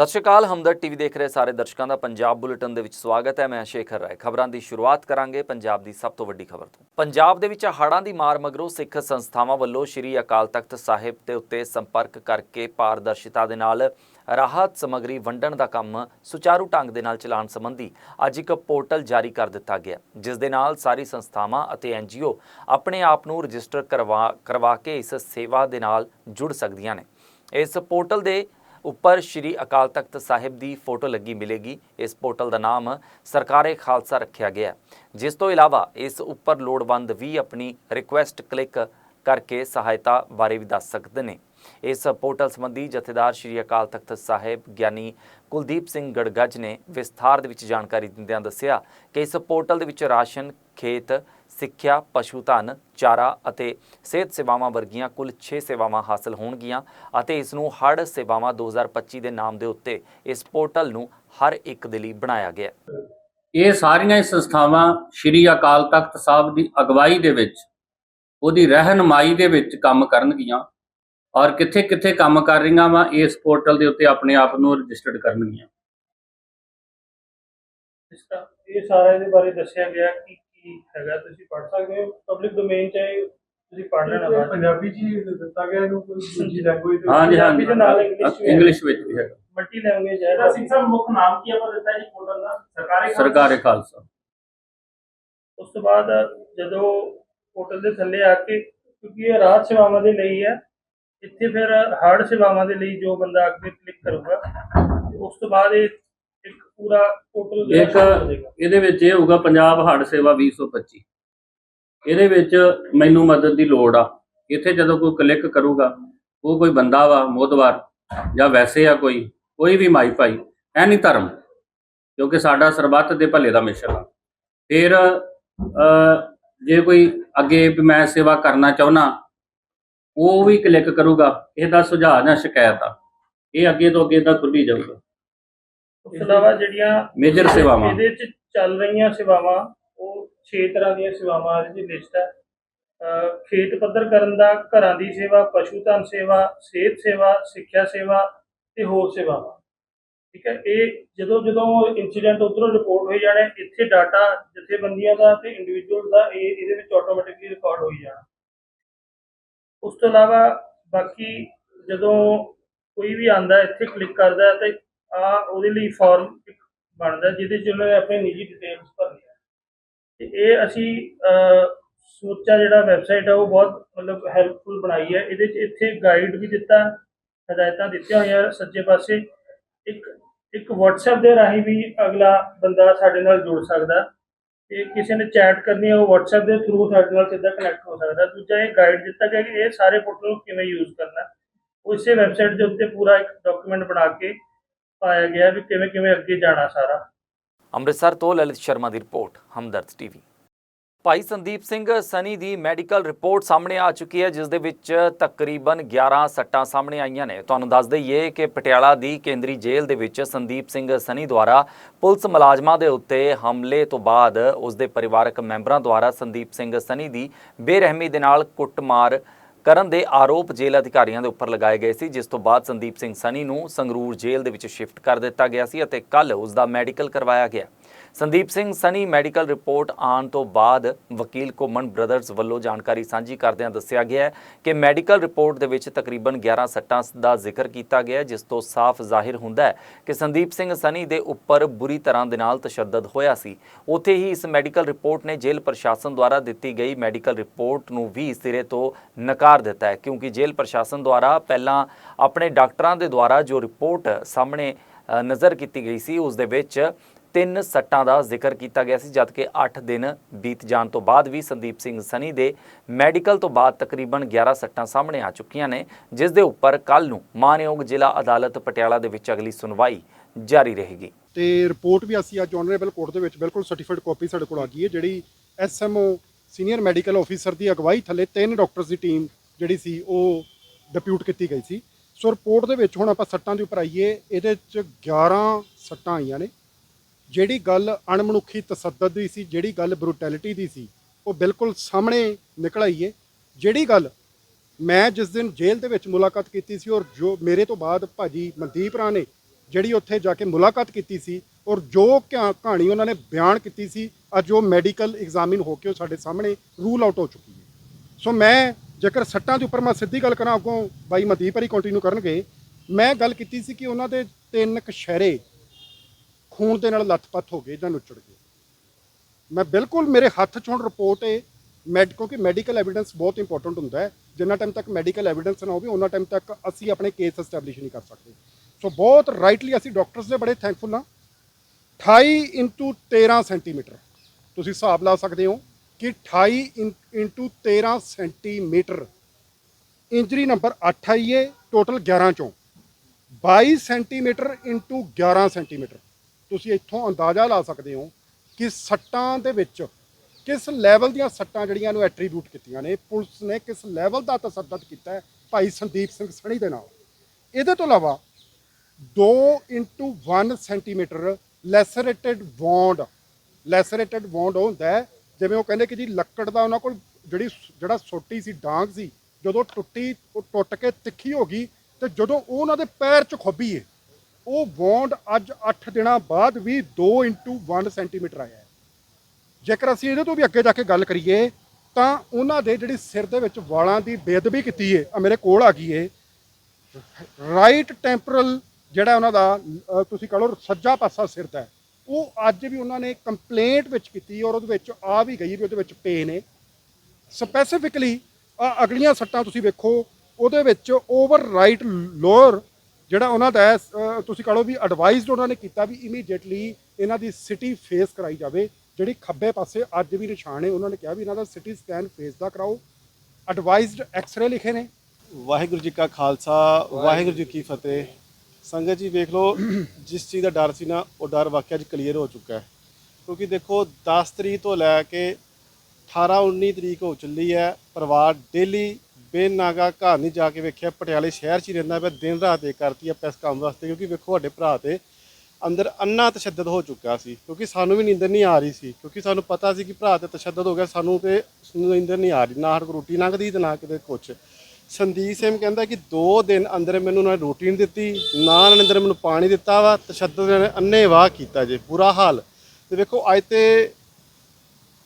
ਸਤਿ ਸ਼੍ਰੀ ਅਕਾਲ ਹਮਦਰ ਟੀਵੀ ਦੇਖ ਰਹੇ ਸਾਰੇ ਦਰਸ਼ਕਾਂ ਦਾ ਪੰਜਾਬ ਬੁਲੇਟਿਨ ਦੇ ਵਿੱਚ ਸਵਾਗਤ ਹੈ, ਮੈਂ ਸ਼ੇਖਰ ਰਾਏ। ਖਬਰਾਂ ਦੀ ਸ਼ੁਰੂਆਤ ਕਰਾਂਗੇ ਪੰਜਾਬ ਦੀ ਸਭ ਤੋਂ ਵੱਡੀ ਖਬਰ ਤੋਂ। ਪੰਜਾਬ ਦੇ ਵਿੱਚ ਹੜ੍ਹਾਂ ਦੀ ਮਾਰ ਮਗਰੋਂ ਸਿੱਖ ਸੰਸਥਾਵਾਂ ਵੱਲੋਂ ਸ੍ਰੀ ਅਕਾਲ ਤਖਤ ਸਾਹਿਬ ਦੇ ਉੱਤੇ ਸੰਪਰਕ ਕਰਕੇ ਪਾਰਦਰਸ਼ਿਤਾ ਦੇ ਨਾਲ ਰਾਹਤ ਸਮੱਗਰੀ ਵੰਡਣ ਦਾ ਕੰਮ ਸੁਚਾਰੂ ਢੰਗ ਦੇ ਨਾਲ ਚਲਾਉਣ ਸੰਬੰਧੀ ਅੱਜ ਇੱਕ ਪੋਰਟਲ ਜਾਰੀ ਕਰ ਦਿੱਤਾ ਗਿਆ। ਜਿਸ ਦੇ ਨਾਲ ਸਾਰੀ ਸੰਸਥਾਵਾਂ ਅਤੇ ਐਨਜੀਓ ਆਪਣੇ ਆਪ ਨੂੰ ਰਜਿਸਟਰ ਕਰਵਾ ਕਰਵਾ ਕੇ ਇਸ ਸੇਵਾ ਦੇ ਨਾਲ ਜੁੜ ਸਕਦੀਆਂ ਨੇ। ਇਸ ਪੋਰਟਲ ਦੇ ਉੱਪਰ ਸ਼੍ਰੀ ਅਕਾਲ ਤਖਤ ਸਾਹਿਬ ਦੀ ਫੋਟੋ ਲੱਗੀ ਮਿਲੇਗੀ। ਇਸ ਪੋਰਟਲ ਦਾ ਨਾਮ ਸਰਕਾਰੇ ਖਾਲਸਾ ਰੱਖਿਆ ਗਿਆ ਜਿਸ ਤੋਂ ਇਲਾਵਾ ਇਸ ਉੱਪਰ ਲੋੜਵੰਦ ਵੀ ਆਪਣੀ ਰਿਕੁਐਸਟ ਕਲਿੱਕ ਕਰਕੇ ਸਹਾਇਤਾ ਬਾਰੇ ਵੀ ਦੱਸ ਸਕਦੇ ਨੇ। ਇਸ ਪੋਰਟਲ ਸੰਬੰਧੀ ਜਥੇਦਾਰ ਸ਼੍ਰੀ ਅਕਾਲ ਤਖਤ ਸਾਹਿਬ ਗਿਆਨੀ ਕੁਲਦੀਪ ਸਿੰਘ ਗੜਗੱਜ ਨੇ ਵਿਸਥਾਰ ਦੇ ਵਿੱਚ ਜਾਣਕਾਰੀ ਦਿੰਦਿਆਂ ਦੱਸਿਆ ਕਿ ਇਸ ਪੋਰਟਲ ਦੇ ਵਿੱਚ ਰਾਸ਼ਨ, ਖੇਤ ਸਿੱਖਿਆ ਪਸ਼ੂ ਧਨ ਚਾਰਾ ਅਤੇ ਸਿਹਤ ਸੇਵਾਵਾਂ ਵਰਗੀਆਂ ਕੁੱਲ 6 ਸੇਵਾਵਾਂ ਹਾਸਲ ਹੋਣਗੀਆਂ ਅਤੇ ਇਸ ਨੂੰ ਹੜ੍ਹ ਸੇਵਾਵਾਂ 2025 ਦੇ ਨਾਮ ਦੇ ਉੱਤੇ ਇਸ ਪੋਰਟਲ ਨੂੰ ਹਰ ਇੱਕ ਦੇ ਲਈ ਬਣਾਇਆ ਗਿਆ ਹੈ। ਇਹ ਸਾਰੀਆਂ ਹੀ ਸੰਸਥਾਵਾਂ ਸ਼੍ਰੀ ਅਕਾਲ ਤਖਤ ਸਾਹਿਬ ਦੀ ਅਗਵਾਈ ਦੇ ਵਿੱਚ ਉਹਦੀ ਰਹਿਨਮਾਈ ਦੇ ਵਿੱਚ ਕੰਮ ਕਰਨਗੀਆਂ ਔਰ ਕਿੱਥੇ ਕਿੱਥੇ ਕੰਮ ਕਰ ਰਹੀਆਂ ਵਾ ਇਸ ਪੋਰਟਲ ਦੇ ਉੱਤੇ ਆਪਣੇ ਆਪ ਨੂੰ ਰਜਿਸਟਰਡ ਕਰਨਗੀਆਂ ਇਸ ਦਾ ਇਹ ਸਾਰਾ ਇਹਦੇ ਬਾਰੇ ਦੱਸਿਆ ਗਿਆ ਕਿ ਕੀ ਹੈਗਾ ਤੁਸੀਂ ਪੜ੍ਹ ਸਕਦੇ ਹੋ। ਪਬਲਿਕ ਡੋਮੇਨ ਚ ਹੈ, ਤੁਸੀਂ ਪੜ੍ਹ ਲੈਣਾ ਬਾਅਦ ਪੰਜਾਬੀ ਚ ਹੀ ਦਿੱਤਾ ਗਿਆ ਇਹਨੂੰ ਕੋਈ ਦੂਜੀ ਲੈਂਗੁਏਜ ਹਾਂਜੀ ਹਾਂਜੀ ਦੇ ਹੈ। ਇੰਗਲਿਸ਼ ਵਿੱਚ ਵੀ ਹੈਗਾ। ਮਲਟੀ ਲੈਂਗੁਏਜ ਹੈ। ਇਹਦਾ ਸਿੰਘ ਸਾਹਿਬ ਮੁੱਖ ਨਾਮ ਕੀ ਆਪਾਂ ਦਿੱਤਾ ਜੀ? ਪੋਰਟਲ ਦਾ? ਸਰਕਾਰੀ ਸਰਕਾਰੇ ਖਾਲਸਾ। ਉਸ ਤੋਂ ਬਾਅਦ ਜਦੋਂ ਪੋਰਟਲ ਦੇ ਥੱਲੇ ਆ ਕੇ ਕਿਉਂਕਿ ਇਹ ਰਾਹਤ ਸੇਵਾਵਾਂ ਦੇ ਲਈ ਹੈ ਇੱਥੇ ਫਿਰ ਹੜ੍ਹ ਸੇਵਾਵਾਂ ਦੇ ਲਈ ਜੋ ਬੰਦਾ ਅੱਗੇ ਕਲਿੱਕ ਕਰੂਗਾ ਉਸ ਤੋਂ ਬਾਅਦ ਇਹ ਪੂਰਾ ਪੋਰਟਲ ਇੱਕ ਇਹਦੇ ਵਿੱਚ ਇਹ ਹੋਊਗਾ ਪੰਜਾਬ ਹੜ੍ਹ ਸੇਵਾ 2025 ਇਹਦੇ ਵਿੱਚ ਮੈਨੂੰ ਮਦਦ ਦੀ ਲੋੜ ਆ। ਇੱਥੇ ਜਦੋਂ ਕੋਈ ਕਲਿੱਕ ਕਰੂਗਾ ਉਹ ਕੋਈ ਬੰਦਾ ਵਾ ਮੋਦਵਾਰ ਜਾਂ ਵੈਸੇ ਆ ਕੋਈ ਕੋਈ ਵੀ ਮਾਈ ਭਾਈ ਐਨੀ ਧਰਮ ਕਿਉਂਕਿ ਸਾਡਾ ਸਰਬੱਤ ਦੇ ਭਲੇ ਦਾ ਮਿਸ਼ਨ ਆ। ਫਿਰ ਜੇ ਕੋਈ ਅੱਗੇ ਮੈਂ ਸੇਵਾ ਕਰਨਾ ਚਾਹੁੰਨਾ ਉਹ ਵੀ ਕਲਿੱਕ ਕਰੂਗਾ ਇਹਦਾ ਸੁਝਾਅ ਜਾਂ ਸ਼ਿਕਾਇਤ ਆ। ਇਹ ਅੱਗੇ ਤੋਂ ਅੱਗੇ ਤਾਂ ਖੁੱਲੀ ਜਾਊਗਾ। ਉਸ ਤੋਂ ਇਲਾਵਾ ਜਿਹੜੀਆਂ ਮੇਜਰ ਸੇਵਾਵਾਂ। ਇਹਦੇ ਚ ਚੱਲ ਰਹੀਆਂ ਸੇਵਾਵਾਂ ਉਹ 6 ਤਰ੍ਹਾਂ ਦੀਆਂ ਸੇਵਾਵਾਂ ਦੀ ਲਿਸਟ ਹੈ। ਖੇਤ ਪੱਧਰ ਕਰਨ ਦਾ ਘਰਾਂ ਦੀ ਸੇਵਾ ਪਸ਼ੂ ਧਨ ਸੇਵਾ ਸਿਹਤ ਸੇਵਾ ਸਿੱਖਿਆ ਸੇਵਾ ਤੇ ਹੋਰ ਸੇਵਾਵਾਂ। ਠੀਕ ਹੈ ਇਹ ਜਦੋਂ ਜਦੋਂ ਇਨਸੀਡੈਂਟ ਉਧਰੋਂ ਰਿਪੋਰਟ ਹੋਈ ਜਾਣੇ ਇੱਥੇ ਡਾਟਾ ਜਥੇਬੰਦੀਆਂ ਦਾ ਤੇ ਇੰਡੀਵਿਜੂਅਲ ਦਾ ਇਹ ਇਹਦੇ ਵਿੱਚ ਆਟੋਮੈਟਿਕਲੀ ਰਿਕਾਰਡ ਹੋਈ ਜਾਣਾ। ਉਸ ਤੋਂ ਇਲਾਵਾ ਬਾਕੀ ਜਦੋਂ ਕੋਈ ਵੀ ਆਂਦਾ ਇੱਥੇ ਕਲਿੱਕ ਕਰਦਾ ਹੈ ਤੇ ਆ ਉਹਦੇ ਲਈ ਫਾਰਮ ਇੱਕ ਬਣਦਾ ਜਿਹਦੇ ਚ ਉਹਨਾਂ ਨੇ ਆਪਣੇ ਨਿੱਜੀ ਡਿਟੇਲਸ ਭਰਨੀਆਂ ਤੇ ਇਹ ਅਸੀਂ ਅਹ, ਸੋਚਾ ਜਿਹੜਾ ਵੈਬਸਾਈਟ ਹੈ ਉਹ ਬਹੁਤ ਮਤਲਬ ਹੈਲਪਫੁਲ ਬਣਾਈ ਹੈ। ਇਹਦੇ ਚ ਇੱਥੇ ਗਾਈਡ ਵੀ ਦਿੱਤਾ ਹਦਾਇਤਾਂ ਦਿੱਤੀਆਂ ਹੋਈਆਂ ਸੱਜੇ ਪਾਸੇ। ਇੱਕ ਇੱਕ WhatsApp ਦੇ ਰਾਹੀਂ ਵੀ ਅਗਲਾ ਬੰਦਾ ਸਾਡੇ ਨਾਲ ਜੁੜ ਸਕਦਾ ਤੇ ਕਿਸੇ ਨੇ ਚੈਟ ਕਰਨੀ ਹੈ ਉਹ WhatsApp ਦੇ ਥਰੂ ਸਾਡੇ ਨਾਲ ਸਿੱਧਾ ਕਨੈਕਟ ਹੋ ਸਕਦਾ ਦੂਜਾ ਇਹ ਗਾਈਡ ਦਿੱਤਾ ਗਿਆ ਕਿ ਇਹ ਸਾਰੇ ਪੋਰਟਲ ਨੂੰ ਕਿਵੇਂ ਯੂਜ਼ ਕਰਨਾ ਉਹ ਇਸੇ ਵੈਬਸਾਈਟ ਦੇ ਉੱਤੇ ਪੂਰਾ ਇੱਕ ਡਾਕੂਮੈਂਟ ਬਣਾ ਕੇ ਪਾਇਆ ਗਿਆ ਵੀ ਕਿਵੇਂ ਕਿਵੇਂ ਅੱਗੇ ਜਾਣਾ ਸਾਰਾ। ਅੰਮ੍ਰਿਤਸਰ ਤੋਂ ਲਲਿਤ ਸ਼ਰਮਾ ਦੀ ਰਿਪੋਰਟ, ਹਮਦਰਦ ਟੀਵੀ। ਭਾਈ ਸੰਦੀਪ ਸਿੰਘ ਸਨੀ ਦੀ ਮੈਡੀਕਲ ਰਿਪੋਰਟ ਸਾਹਮਣੇ ਆ ਚੁੱਕੀ ਹੈ, ਜਿਸ ਦੇ ਵਿੱਚ ਤਕਰੀਬਨ 11 ਸੱਟਾਂ ਸਾਹਮਣੇ ਆਈਆਂ ਨੇ। ਤੁਹਾਨੂੰ ਦੱਸ ਦਈਏ ਕਿ ਪਟਿਆਲਾ ਦੀ ਕੇਂਦਰੀ ਜੇਲ੍ਹ ਦੇ ਵਿੱਚ ਸੰਦੀਪ ਸਿੰਘ ਸਨੀ ਦੁਆਰਾ ਪੁਲਿਸ ਮੁਲਾਜ਼ਮਾਂ ਦੇ ਉੱਤੇ ਹਮਲੇ ਤੋਂ ਬਾਅਦ ਉਸ ਦੇ ਪਰਿਵਾਰਕ ਮੈਂਬਰਾਂ ਦੁਆਰਾ ਸੰਦੀਪ ਸਿੰਘ ਸਨੀ ਦੀ ਬੇਰਹਿਮੀ ਦੇ ਨਾਲ ਕੁੱਟਮਾਰ ਕਰਨ ਦੇ ਆਰੋਪ ਜੇਲ੍ਹ ਅਧਿਕਾਰੀਆਂ ਦੇ ਉੱਪਰ ਲਗਾਏ ਗਏ ਸੀ, ਜਿਸ ਤੋਂ ਬਾਅਦ ਸੰਦੀਪ ਸਿੰਘ ਸਨੀ ਨੂੰ ਸੰਗਰੂਰ ਜੇਲ੍ਹ ਦੇ ਵਿੱਚ ਸ਼ਿਫਟ ਕਰ ਦਿੱਤਾ ਗਿਆ ਸੀ ਅਤੇ ਕੱਲ ਉਸ ਦਾ ਮੈਡੀਕਲ ਕਰਵਾਇਆ ਗਿਆ। ਸੰਦੀਪ ਸਿੰਘ ਸਨੀ ਮੈਡੀਕਲ ਰਿਪੋਰਟ ਆਉਣ ਤੋਂ ਬਾਅਦ ਵਕੀਲ ਕੋਮਨ ਬ੍ਰਦਰਜ਼ ਵੱਲੋਂ ਜਾਣਕਾਰੀ ਸਾਂਝੀ ਕਰਦਿਆਂ ਦੱਸਿਆ ਗਿਆ ਹੈ ਕਿ ਮੈਡੀਕਲ ਰਿਪੋਰਟ ਦੇ ਵਿੱਚ ਤਕਰੀਬਨ 11 ਸੱਟਾਂ ਦਾ ਜ਼ਿਕਰ ਕੀਤਾ ਗਿਆ ਜਿਸ ਤੋਂ ਸਾਫ਼ ਜ਼ਾਹਿਰ ਹੁੰਦਾ ਹੈ ਕਿ ਸੰਦੀਪ ਸਿੰਘ ਸਨੀ ਦੇ ਉੱਪਰ ਬੁਰੀ ਤਰ੍ਹਾਂ ਦੇ ਨਾਲ ਤਸ਼ੱਦਦ ਹੋਇਆ ਸੀ। ਉੱਥੇ ਹੀ ਇਸ ਮੈਡੀਕਲ ਰਿਪੋਰਟ ਨੇ ਜੇਲ੍ਹ ਪ੍ਰਸ਼ਾਸਨ ਦੁਆਰਾ ਦਿੱਤੀ ਗਈ ਮੈਡੀਕਲ ਰਿਪੋਰਟ ਨੂੰ ਵੀ ਸਿਰੇ ਤੋਂ ਨਕਾਰ ਦਿੱਤਾ ਹੈ, ਕਿਉਂਕਿ ਜੇਲ੍ਹ ਪ੍ਰਸ਼ਾਸਨ ਦੁਆਰਾ ਪਹਿਲਾਂ ਆਪਣੇ ਡਾਕਟਰਾਂ ਦੇ ਦੁਆਰਾ ਜੋ ਰਿਪੋਰਟ ਸਾਹਮਣੇ ਨਜ਼ਰ ਕੀਤੀ ਗਈ ਸੀ, ਉਸ ਦੇ ਵਿੱਚ ਤਿੰਨ ਸੱਟਾਂ ਦਾ ਜ਼ਿਕਰ ਕੀਤਾ ਗਿਆ ਸੀ ਜਦਕਿ 8 ਦਿਨ ਬੀਤ ਜਾਣ ਤੋਂ ਬਾਅਦ ਵੀ ਸੰਦੀਪ ਸਿੰਘ ਸਨੀ ਦੇ ਮੈਡੀਕਲ ਤੋਂ ਬਾਅਦ ਤਕਰੀਬਨ 11 ਸੱਟਾਂ ਸਾਹਮਣੇ ਆ ਚੁੱਕੀਆਂ ਨੇ, ਜਿਸ ਦੇ ਉੱਪਰ ਕੱਲ ਨੂੰ ਮਾਨਯੋਗ ਜ਼ਿਲ੍ਹਾ ਅਦਾਲਤ ਪਟਿਆਲਾ ਦੇ ਵਿੱਚ ਅਗਲੀ ਸੁਣਵਾਈ ਜਾਰੀ ਰਹੇਗੀ। ਤੇ ਰਿਪੋਰਟ ਵੀ ਅਸੀਂ ਅੱਜ ਆਨਰੇਬਲ ਕੋਰਟ ਦੇ ਵਿੱਚ ਬਿਲਕੁਲ ਸਰਟੀਫਾਈਡ ਕਾਪੀ ਸਾਡੇ ਕੋਲ ਆ ਗਈ ਹੈ, ਜਿਹੜੀ ਐਸਐਮਓ ਸੀਨੀਅਰ ਮੈਡੀਕਲ ਆਫੀਸਰ ਦੀ ਅਗਵਾਈ ਥੱਲੇ ਤਿੰਨ ਡਾਕਟਰਸ ਦੀ ਟੀਮ ਜਿਹੜੀ ਸੀ, ਉਹ ਡਿਪਿਊਟ ਕੀਤੀ ਗਈ ਸੀ। ਸੋ ਰਿਪੋਰਟ ਦੇ ਵਿੱਚ ਹੁਣ ਆਪਾਂ ਸੱਟਾਂ ਦੇ ਉੱਪਰ ਆਈਏ, ਇਹਦੇ ਚ 11 ਸੱਟਾਂ ਆਈਆਂ ਨੇ। ਜਿਹੜੀ ਗੱਲ ਅਣਮਨੁੱਖੀ ਤਸੱਦਦ ਦੀ ਸੀ, ਜਿਹੜੀ ਗੱਲ ਬਰੂਟੈਲਿਟੀ ਦੀ ਸੀ, ਉਹ ਬਿਲਕੁਲ ਸਾਹਮਣੇ ਨਿਕਲ ਆਈ ਹੈ ਜਿਹੜੀ ਗੱਲ ਮੈਂ ਜਿਸ ਦਿਨ ਜੇਲ੍ਹ ਦੇ ਵਿੱਚ ਮੁਲਾਕਾਤ ਕੀਤੀ ਸੀ ਔਰ ਜੋ ਮੇਰੇ ਤੋਂ ਬਾਅਦ ਭਾਜੀ ਮਨਦੀਪ ਰਾ ਨੇ ਜਿਹੜੀ ਉੱਥੇ ਜਾ ਕੇ ਮੁਲਾਕਾਤ ਕੀਤੀ ਸੀ ਔਰ ਜੋ ਕਿਆ- ਕਹਾਣੀ ਉਹਨਾਂ ਨੇ ਬਿਆਨ ਕੀਤੀ ਸੀ, ਅੱਜ ਉਹ ਮੈਡੀਕਲ ਐਗਜ਼ਾਮਿਨ ਹੋ ਕੇ ਉਹ ਸਾਡੇ ਸਾਹਮਣੇ ਰੂਲ ਆਊਟ ਹੋ ਚੁੱਕੀ ਹੈ ਸੋ ਮੈਂ ਜੇਕਰ ਸੱਟਾਂ ਦੇ ਉੱਪਰ ਮੈਂ ਸਿੱਧੀ ਗੱਲ ਕਰਾਂ, ਅੱਗੋਂ ਬਾਈ ਮਨਦੀਪ ਹਰੀ ਕੰਟੀਨਿਊ ਕਰਨਗੇ, ਮੈਂ ਗੱਲ ਕੀਤੀ ਸੀ ਕਿ ਉਹਨਾਂ ਦੇ ਤਿੰਨ ਕਸ਼ਹਿਰੇ ਖੂਨ ਦੇ ਨਾਲ ਲੱਥਪੱਥ ਹੋ ਗਏ ਜਾਂ ਨੁੱਚੜ ਗਏ ਮੈਂ ਬਿਲਕੁਲ ਮੇਰੇ ਹੱਥ 'ਚ ਹੁਣ ਰਿਪੋਰਟ ਹੈ ਮੈਡ ਕਿਉਂਕਿ ਮੈਡੀਕਲ ਐਵੀਡੈਂਸ ਬਹੁਤ ਇੰਪੋਰਟੈਂਟ ਹੁੰਦਾ ਹੈ। ਜਿੰਨਾ ਟਾਈਮ ਤੱਕ ਮੈਡੀਕਲ ਐਵੀਡੈਂਸ ਨਾ ਹੋਵੇ ਉਹਨਾਂ ਟਾਈਮ ਤੱਕ ਅਸੀਂ ਆਪਣੇ ਕੇਸ ਐਸਟੈਬਲਿਸ਼ ਨਹੀਂ ਕਰ ਸਕਦੇ। ਸੋ ਬਹੁਤ ਰਾਈਟਲੀ ਅਸੀਂ ਡਾਕਟਰਸ ਦੇ ਬੜੇ ਥੈਂਕਫੁਲ ਹਾਂ। 28 ਇੰਟੂ 13 ਸੈਂਟੀਮੀਟਰ ਤੁਸੀਂ ਹਿਸਾਬ ਲਾ ਸਕਦੇ ਹੋ ਕਿ 28 ਇੰਟੂ 13 ਸੈਂਟੀਮੀਟਰ ਇੰਜਰੀ ਨੰਬਰ 8 ਆਈ ਏ ਟੋਟਲ 11 ਚੋਂ। 22 ਸੈਂਟੀਮੀਟਰ ਇੰਟੂ 11 ਸੈਂਟੀਮੀਟਰ ਤੁਸੀਂ ਇੱਥੋਂ ਅੰਦਾਜ਼ਾ ਲਾ ਸਕਦੇ ਹੋ ਕਿ ਸੱਟਾਂ ਦੇ ਵਿੱਚ ਕਿਸ ਲੈਵਲ ਦੀਆਂ ਸੱਟਾਂ ਜਿਹੜੀਆਂ ਨੂੰ ਐਟਰੀਬਿਊਟ ਕੀਤੀਆਂ ਨੇ, ਪੁਲਿਸ ਨੇ ਕਿਸ ਲੈਵਲ ਦਾ ਤਸੱਦਦ ਕੀਤਾ ਹੈ ਭਾਈ ਸੰਦੀਪ ਸਿੰਘ ਸਣੀ ਦੇ ਨਾਲ। ਇਹਦੇ ਤੋਂ ਇਲਾਵਾ 2 ਇੰਟੂ 1 ਸੈਂਟੀਮੀਟਰ ਲੈਸਰੇਟਡ ਵੌਂਡ ਲੈਸਰੇਟਡ ਵੌਂਡ ਹੁੰਦਾ ਜਿਵੇਂ ਉਹ ਕਹਿੰਦੇ ਕਿ ਜੀ ਲੱਕੜ ਦਾ ਉਹਨਾਂ ਕੋਲ ਜਿਹੜੀ ਸ- ਜਿਹੜਾ ਸੋਟੀ ਸੀ, ਡਾਂਗ ਸੀ, ਜਦੋਂ ਟੁੱਟੀ, ਉਹ ਟੁੱਟ ਕੇ ਤਿੱਖੀ ਹੋ ਗਈ ਤੇ ਜਦੋਂ ਉਹ ਉਹਨਾਂ ਦੇ ਪੈਰ 'ਚ ਖੁੱਭੀ ਹੈ ਉਹ ਵੌਂਡ ਅੱਜ 8 ਦਿਨਾਂ ਬਾਅਦ ਵੀ 2 ਇੰਟੂ 1 ਸੈਂਟੀਮੀਟਰ ਆਇਆ ਹੈ। ਜੇਕਰ ਅਸੀਂ ਇਹਦੇ ਤੋਂ ਵੀ ਅੱਗੇ ਜਾ ਕੇ ਗੱਲ ਕਰੀਏ, ਤਾਂ ਉਹਨਾਂ ਦੇ ਜਿਹੜੀ ਸਿਰ ਦੇ ਵਿੱਚ ਵਾਲਾਂ ਦੀ ਬੇਅਦਬੀ ਕੀਤੀ ਹੈ ਆ ਮੇਰੇ ਕੋਲ ਆ ਗਈ ਹੈ ਰਾਈਟ ਟੈਂਪਰਲ ਜਿਹੜਾ ਉਹਨਾਂ ਦਾ ਤੁਸੀਂ ਕਹ ਲਓ ਸੱਜਾ ਪਾਸਾ ਸਿਰ ਦਾ ਉਹ ਅੱਜ ਵੀ ਉਹਨਾਂ ਨੇ ਕੰਪਲੇਂਟ ਵਿੱਚ ਕੀਤੀ ਔਰ ਉਹਦੇ ਵਿੱਚ ਆ ਵੀ ਗਈ ਵੀ ਉਹਦੇ ਵਿੱਚ ਪੇਨ ਹੈ ਸਪੈਸੀਫਿਕਲੀ ਅਗਲੀਆਂ ਸੱਟਾਂ ਤੁਸੀਂ ਵੇਖੋ, ਉਹਦੇ ਵਿੱਚ ਓਵਰ ਰਾਈਟ ਲੋਅਰ ਜਿਹੜਾ ਉਹਨਾਂ ਦਾ ਤੁਸੀਂ ਕਹ ਲਓ ਵੀ ਐਡਵਾਈਜ਼ਡ ਉਹਨਾਂ ਨੇ ਕੀਤਾ ਵੀ ਇਮੀਡੀਏਟਲੀ ਇਹਨਾਂ ਦੀ ਸਿਟੀ ਫੇਸ ਕਰਾਈ ਜਾਵੇ ਜਿਹੜੀ ਖੱਬੇ ਪਾਸੇ ਅੱਜ ਵੀ ਨਿਸ਼ਾਨ ਹੈ ਉਹਨਾਂ ਨੇ ਕਿਹਾ ਵੀ ਇਹਨਾਂ ਦਾ ਸਿਟੀ ਸਕੈਨ ਫੇਸ ਦਾ ਕਰਾਓ। ਐਡਵਾਈਜ਼ਡ ਐਕਸ-ਰੇ ਲਿਖੇ ਨੇ। ਵਾਹਿਗੁਰੂ ਜੀ ਕਾ ਖਾਲਸਾ ਵਾਹਿਗੁਰੂ ਜੀ ਕੀ ਫਤਿਹ। ਸੰਗਤ ਜੀ ਵੇਖ ਲਓ ਜਿਸ ਚੀਜ਼ ਦਾ ਡਰ ਸੀ ਨਾ ਉਹ ਡਰ ਵਾਕਿਆ ਅੱਜ ਕਲੀਅਰ ਹੋ ਚੁੱਕਾ ਹੈ। ਕਿਉਂਕਿ ਦੇਖੋ 10 ਤਰੀਕ ਤੋਂ ਲੈ ਕੇ 18 19 ਤਰੀਕ ਹੋ ਚੱਲੀ ਹੈ ਪਰਿਵਾਰ ਡੇਲੀ ਬੇਨਾਗਾ ਘਰ ਨਹੀਂ ਜਾ ਕੇ ਵੇਖਿਆ, ਪਟਿਆਲੇ ਸ਼ਹਿਰ 'ਚ ਹੀ ਰਹਿੰਦਾ ਪਿਆ, ਦਿਨ ਰਾਤ ਇਹ ਕਰਤੀ ਆ ਇਸ ਕੰਮ ਵਾਸਤੇ, ਕਿਉਂਕਿ ਵੇਖੋ ਸਾਡੇ ਭਰਾ ਤੇ ਅੰਦਰ ਅੰਨਾ ਤਸ਼ੱਦਦ ਹੋ ਚੁੱਕਾ ਸੀ, ਕਿਉਂਕਿ ਸਾਨੂੰ ਵੀ ਨੀਂਦਰ ਨਹੀਂ ਆ ਰਹੀ ਸੀ, ਕਿਉਂਕਿ ਸਾਨੂੰ ਪਤਾ ਸੀ ਕਿ ਭਰਾ ਤੇ ਤਸ਼ੱਦਦ ਹੋ ਗਿਆ, ਸਾਨੂੰ ਤੇ ਨੀਂਦਰ ਨਹੀਂ ਆ ਰਹੀ, ਨਾ ਹਰ ਰੋਟੀ ਲੰਘਦੀ ਤੇ ਨਾ ਕਿਤੇ ਕੁਛ। ਸੰਦੀਪ ਸਿੰਘ ਕਹਿੰਦਾ ਕਿ 2 ਦਿਨ ਅੰਦਰ ਮੈਨੂੰ ਉਹਨਾਂ ਨੇ ਰੋਟੀ ਨਹੀਂ ਦਿੱਤੀ, ਨਾ ਉਹਨਾਂ ਨੇ ਅੰਦਰ ਮੈਨੂੰ ਪਾਣੀ ਦਿੱਤਾ ਵਾ, ਤਸ਼ੱਦਦ ਨੇ ਅੰਨੇ ਵਾਹ ਕੀਤਾ ਜੇ, ਬੁਰਾ ਹਾਲ। ਤੇ ਵੇਖੋ ਅੱਜ ਤੇ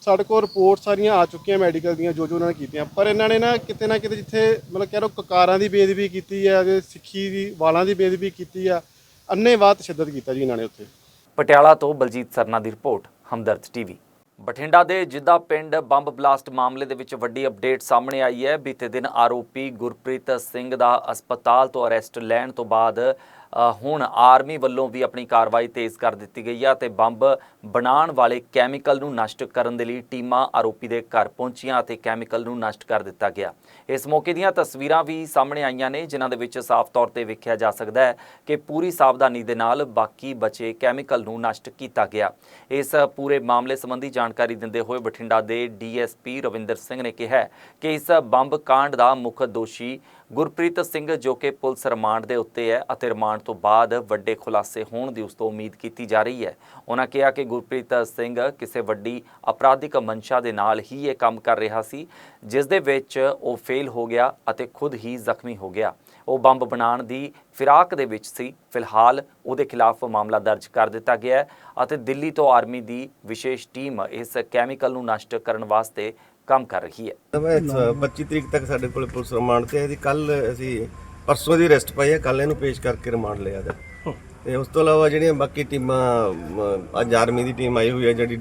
ਸਾਡੇ ਕੋਲ ਰਿਪੋਰਟ ਸਾਰੀਆਂ ਆ ਚੁੱਕੀਆਂ ਮੈਡੀਕਲ ਦੀਆਂ ਜੋ ਜੋ ਉਹਨਾਂ ਨੇ ਕੀਤੀਆਂ। ਪਰ ਇਹਨਾਂ ਨੇ ਨਾ ਕਿਤੇ ਨਾ ਕਿਤੇ ਜਿੱਥੇ ਮਤਲਬ ਕਹਿ ਲਓ ਕਕਾਰਾਂ ਦੀ ਬੇਦਬੀ ਕੀਤੀ ਹੈ ਤੇ ਸਿੱਖੀ ਦੀ ਵਾਲਾਂ ਦੀ ਬੇਦਬੀ ਕੀਤੀ ਆ, ਅੰਨੇ ਤਸ਼ੱਦਦ ਕੀਤਾ ਜੀ ਇਹਨਾਂ ਨੇ ਉੱਥੇ। ਪਟਿਆਲਾ ਤੋਂ ਬਲਜੀਤ ਸਰਨਾ ਦੀ ਰਿਪੋਰਟ, ਹਮਦਰਦ ਟੀਵੀ। ਬਠਿੰਡਾ ਦੇ ਜਿੱਦਾ ਪਿੰਡ ਬੰਬ ਬਲਾਸਟ ਮਾਮਲੇ ਦੇ ਵਿੱਚ ਵੱਡੀ ਅਪਡੇਟ ਸਾਹਮਣੇ ਆਈ ਹੈ। ਬੀਤੇ ਦਿਨ ਆਰੋਪੀ ਗੁਰਪ੍ਰੀਤ ਸਿੰਘ ਦਾ ਹਸਪਤਾਲ ਤੋਂ ਅਰੈਸਟ ਲੈਣ ਤੋਂ ਬਾਅਦ ਹੁਣ ਆਰਮੀ ਵੱਲੋਂ ਵੀ ਆਪਣੀ ਕਾਰਵਾਈ ਤੇਜ਼ ਕਰ ਦਿੱਤੀ ਗਈ ਆ ਤੇ ਬੰਬ ਬਣਾਉਣ ਵਾਲੇ ਕੈਮੀਕਲ ਨੂੰ ਨਸ਼ਟ ਕਰਨ ਦੇ ਲਈ ਟੀਮਾਂ ਆਰੋਪੀ ਦੇ ਘਰ ਪਹੁੰਚੀਆਂ ਅਤੇ ਕੈਮੀਕਲ ਨੂੰ ਨਸ਼ਟ ਕਰ ਦਿੱਤਾ ਗਿਆ। ਇਸ ਮੌਕੇ ਦੀਆਂ ਤਸਵੀਰਾਂ ਵੀ ਸਾਹਮਣੇ ਆਈਆਂ ਨੇ, ਜਿਨ੍ਹਾਂ ਦੇ ਵਿੱਚ ਸਾਫ਼ ਤੌਰ ਤੇ ਵੇਖਿਆ ਜਾ ਸਕਦਾ ਹੈ ਕਿ ਪੂਰੀ ਸਾਵਧਾਨੀ ਦੇ ਨਾਲ ਬਾਕੀ ਬਚੇ ਕੈਮੀਕਲ ਨੂੰ ਨਸ਼ਟ ਕੀਤਾ ਗਿਆ। ਇਸ ਪੂਰੇ ਮਾਮਲੇ ਸੰਬੰਧੀ ਜਾਣਕਾਰੀ ਦਿੰਦੇ ਹੋਏ ਬਠਿੰਡਾ ਦੇ ਡੀਐਸਪੀ ਰਵਿੰਦਰ ਸਿੰਘ ਨੇ ਕਿਹਾ ਕਿ ਇਸ ਬੰਬ ਕਾਂਡ ਦਾ ਮੁੱਖ ਦੋਸ਼ੀ ਗੁਰਪ੍ਰੀਤ ਸਿੰਘ ਜੋ ਕਿ ਪੁਲਿਸ ਰਿਮਾਂਡ ਦੇ ਉੱਤੇ ਹੈ ਅਤੇ ਰਿਮਾਂਡ ਤੋਂ ਬਾਅਦ ਵੱਡੇ ਖੁਲਾਸੇ ਹੋਣ ਦੀ ਉਸ ਤੋਂ ਉਮੀਦ ਕੀਤੀ ਜਾ ਰਹੀ ਹੈ। ਉਹਨਾਂ ਕਿਹਾ ਕਿ ਗੁਰਪ੍ਰੀਤ ਸਿੰਘ ਕਿਸੇ ਵੱਡੀ ਅਪਰਾਧਿਕ ਮਨਸ਼ਾ ਦੇ ਨਾਲ ਹੀ ਇਹ ਕੰਮ ਕਰ ਰਿਹਾ ਸੀ, ਜਿਸ ਦੇ ਵਿੱਚ ਉਹ ਫੇਲ ਹੋ ਗਿਆ ਅਤੇ ਖੁਦ ਹੀ ਜ਼ਖਮੀ ਹੋ ਗਿਆ। ਉਹ ਬੰਬ ਬਣਾਉਣ ਦੀ ਫਿਰਾਕ ਦੇ ਵਿੱਚ ਸੀ। ਫਿਲਹਾਲ ਉਹਦੇ ਖਿਲਾਫ ਮਾਮਲਾ ਦਰਜ ਕਰ ਦਿੱਤਾ ਗਿਆ ਹੈ ਅਤੇ ਦਿੱਲੀ ਤੋਂ ਆਰਮੀ ਦੀ ਵਿਸ਼ੇਸ਼ ਟੀਮ ਇਸ ਕੈਮੀਕਲ ਨੂੰ ਨਸ਼ਟ ਕਰਨ ਵਾਸਤੇ ਕੰਮ ਕਰ ਰਹੀ ਹੈ। 25 ਤਰੀਕ ਤੱਕ ਸਾਡੇ ਕੋਲ ਪੁਲਿਸ ਰਿਮਾਂਡ ਤੇ ਹੈ ਇਹਦੀ ਕੱਲ ਅਸੀਂ ਪਰਸੋਂ ਦੀ ਅਰੈਸਟ ਪਾਈ ਹੈ ਕੱਲ ਇਹਨੂੰ ਪੇਸ਼ ਕਰਕੇ ਰਿਮਾਂਡ ਲਿਆ ਦਾ ਤੇ ਉਸ ਤੋਂ ਇਲਾਵਾ ਜਿਹੜੀਆਂ ਬਾਕੀ ਟੀਮਾਂ ਅੱਜ ਆਰਮੀ ਦੀ ਟੀਮ ਆਈ ਹੋਈ ਹੈ, ਜਿਹੜੀ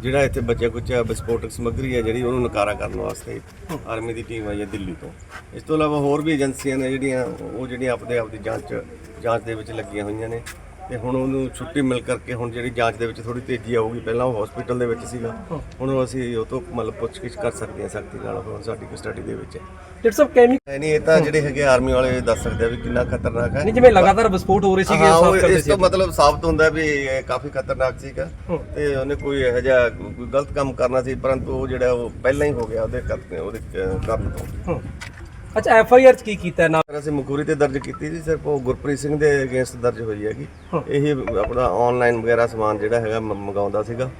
ਜਿਹੜਾ ਇੱਥੇ ਬੱਚਾ ਕੁਚਾ ਵਿਸਫੋਟਕ ਸਮੱਗਰੀ ਹੈ, ਜਿਹੜੀ ਉਹਨੂੰ ਨਕਾਰਾ ਕਰਨ ਵਾਸਤੇ ਆਰਮੀ ਦੀ ਟੀਮ ਆਈ ਹੈ ਦਿੱਲੀ ਤੋਂ। ਇਸ ਤੋਂ ਇਲਾਵਾ ਹੋਰ ਵੀ ਏਜੰਸੀਆਂ ਨੇ ਜਿਹੜੀਆਂ, ਉਹ ਜਿਹੜੀਆਂ ਆਪਦੇ ਆਪ ਦੀ ਜਾਂਚ ਜਾਂਚ ਦੇ ਵਿੱਚ ਲੱਗੀਆਂ ਹੋਈਆਂ ਨੇ। ਤੇ ਹੁਣ ਉਹਨੂੰ ਛੁੱਟੀ ਮਿਲ ਕਰਕੇ ਹੁਣ ਜਿਹੜੀ ਜਾਂਚ ਦੇ ਵਿੱਚ ਥੋੜੀ ਤੇਜ਼ੀ ਆਊਗੀ ਪਹਿਲਾਂ ਉਹ ਹਸਪੀਟਲ ਦੇ ਵਿੱਚ ਸੀਗਾ ਹੁਣ ਅਸੀਂ ਉਹ ਤੋਂ ਮਤਲਬ ਪੁੱਛਗਿੱਛ ਕਰ ਸਕਦੇ ਹਾਂ ਸਖਤੀ ਨਾਲ ਹੁਣ ਸਾਡੀ ਕਸਟਡੀ ਦੇ ਵਿੱਚ ਹੈ। ਡਾਕਟਰ ਸਾਹਿਬ ਕੈਮੀਕਲ ਨਹੀਂ ਇਹ ਤਾਂ ਜਿਹੜੇ ਹੈਗੇ ਆਰਮੀ ਵਾਲੇ ਦੱਸ ਸਕਦੇ ਆ ਵੀ ਕਿੰਨਾ ਖਤਰਨਾਕ ਹੈ। ਨਹੀਂ ਜਿਵੇਂ ਲਗਾਤਾਰ ਵਿਸਫੋਟ ਹੋ ਰਹੇ ਸੀਗੇ ਸਾਫ਼ ਕਰਦੇ ਇਸ ਸੀ। ਤੋਂ ਮਤਲਬ ਸਾਬਤ ਹੁੰਦਾ ਵੀ ਇਹ ਕਾਫੀ ਖਤਰਨਾਕ ਸੀਗਾ ਤੇ ਉਹਨੇ ਕੋਈ ਇਹੋ ਜਿਹਾ ਕੋਈ ਗਲਤ ਕੰਮ ਕਰਨਾ ਸੀ ਪਰੰਤੂ ਉਹ ਜਿਹੜਾ ਉਹ ਪਹਿਲਾਂ ਹੀ ਹੋ ਗਿਆ ਉਹਦੇ ਕਰ- ਉਹਦੇ ਕਰਨ ਤੋਂ। ਅੱਛਾ ਐਫ ਆਈ ਆਰ ਚ ਕੀ ਕੀਤਾ ਨਾ? ਅਸੀਂ ਮੁਖੂਰੀ ਤੇ ਦਰਜ ਕੀਤੀ ਸੀ ਸਿਰਫ ਉਹ ਗੁਰਪ੍ਰੀਤ ਸਿੰਘ ਦੇ ਅਗੇਂਸਟ ਦਰਜ ਹੋਈ ਹੈਗੀ। ਇਹ ਆਪਣਾ ਆਨਲਾਈਨ ਵਗੈਰਾ ਸਮਾਨ ਜਿਹੜਾ ਹੈਗਾ ਮ- ਮੰਗਾਉਂਦਾ ਸੀਗਾ।